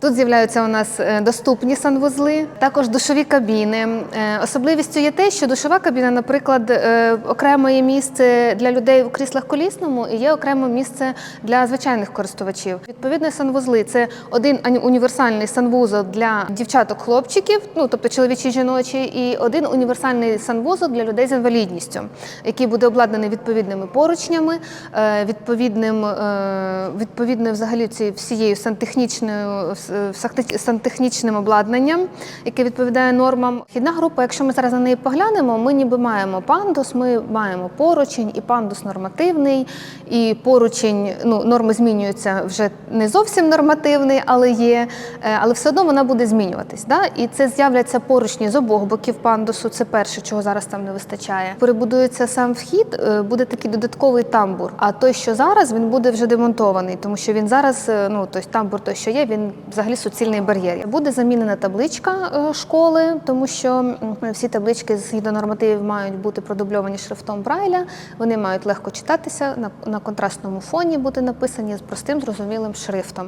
Тут з'являються у нас е, доступні санвузли, також душові кабіни. Е, Особливістю є те, що душова кабіна, наприклад, е, окремо є місце для людей у кріслах колісному і є окремо місце для звичайних користувачів. Відповідно, санвузли це один універсальний санвузол для дівчаток-хлопчиків, ну тобто чоловічі жіночі, і один універсальний санвузол для людей з інвалідністю, який буде обладнаний відповідними поручнями, відповідним відповідною взагалі цією всією сантехнічною сантехнічним обладнанням, яке відповідає нормам. Вхідна група, якщо ми зараз на неї поглянемо, ми ніби маємо пандус, ми маємо поручень, і пандус нормативний, і поручень, ну норми змінюються вже не зовсім нормативний, але є, е, але все одно вона буде змінюватись. Да? І це з'являться поручні з обох боків пандусу. Це перше, чого зараз там не вистачає. Перебудується сам вхід, е, буде такий додатковий тамбур. А той, що зараз, він буде вже демонтований, тому що він зараз, е, ну той тамбур, той, що є, він взагалі суцільний бар'єр. Буде замінена табличка е, школи, тому що всі таблички згідно нормативів мають бути продубльовані шрифтом Брайля. Вони мають легко читатися на, на контрастному фоні, бути написані з простим зрозумілим шрифтом.